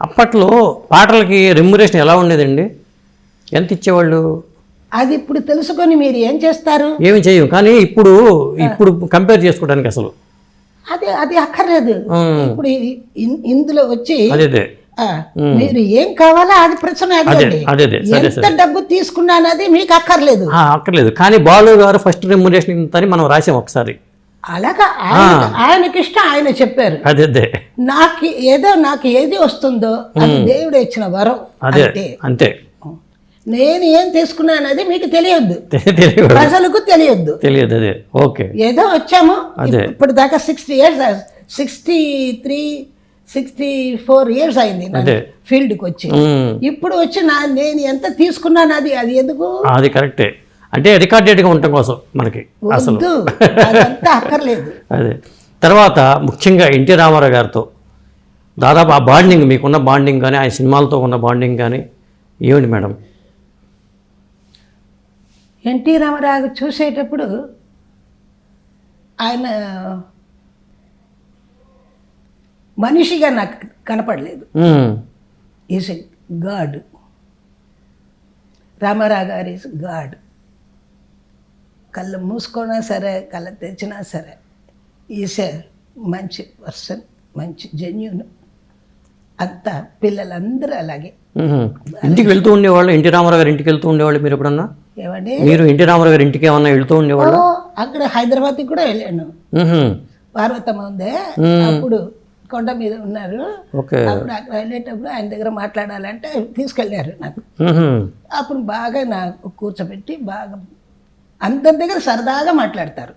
అప్పట్లో పాటలకి రెమ్యురేషన్ ఎలా ఉండేదండి? ఎంత ఇచ్చేవాళ్ళు? అది ఇప్పుడు తెలుసుకొని మీరు ఏం చేస్తారు? ఏమి చేయం కానీ ఇప్పుడు ఇప్పుడు కంపేర్ చేసుకోవడానికి అసలు. అది అది అక్కర్లేదు. ఇప్పుడు ఇందులో వచ్చి అదే మీరు ఏం కావాలో అది ప్రశ్న ఎంత డబ్బు తీసుకున్నానది మీకు అక్కర్లేదు. అక్కర్లేదు. కానీ బాలు గారు ఫస్ట్ రెమ్యురేషన్ ఇంత అని మనం రాసాం ఒకసారి. అలాగా ఆయన ఆయనకి ఇష్టం ఆయన చెప్పారు. అదే నాకు ఏదో నాకు ఏది వస్తుందో అది దేవుడు ఇచ్చిన వరం అదే అంతే. నేను ఏం తీసుకున్నానది మీకు తెలియద్దు. ప్రజలకు తెలియద్దు. తెలియదు అదే. ఓకే. ఏదో వచ్చాము. ఇప్పుడు దాకా sixty years sixty three sixty four years అయింది. ఫీల్డ్కి వచ్చి. ఇప్పుడు వచ్చి నా నేను ఎంత తీసుకున్నాను అది అది ఎందుకు? అది కరెక్టే. అంటే రికార్డెడ్గా ఉండటం కోసం మనకి అసలు. అదే. తర్వాత ముఖ్యంగా ఎన్టీ రామారావు గారితో దాదాపు ఆ బాండింగ్ మీకున్న బాండింగ్ కానీ ఆయన సినిమాలతో ఉన్న బాండింగ్ కానీ ఏమిటి మేడం? ఎన్టీ రామారావు చూసేటప్పుడు ఆయన మనిషిగా నాకు కనపడలేదు. ఈజ్ గాడ్ రామారావు గారు ఈజ్ గాడ్ కళ్ళు మూసుకున్నా సరే కళ్ళు తెచ్చినా సరే ఎ మంచి పర్సన్ మంచి జెన్యున్. అంతా పిల్లలందరూ అలాగే. ఇంటికి వెళ్తూ ఉండేవాళ్ళు ఎన్టీ రామారావు గారి ఇంటికి వెళ్తూ ఉండేవాళ్ళు మీరు ఎప్పుడన్నా? ఏమండి? మీరు ఎన్టీ రామారావు గారి ఇంటికి ఏమన్నా వెళ్తూ ఉండేవాళ్ళు? అక్కడ హైదరాబాద్కి కూడా వెళ్ళాను. పార్వతమ్మ ఉందే. అప్పుడు కొండ మీద ఉన్నారు. అప్పుడు అక్కడ వెళ్ళేటప్పుడు ఆయన దగ్గర మాట్లాడాలంటే తీసుకెళ్ళారు నాకు. అప్పుడు బాగా నాకు కూర్చోబెట్టి బాగా అందరి దగ్గర సరదాగా మాట్లాడతారు.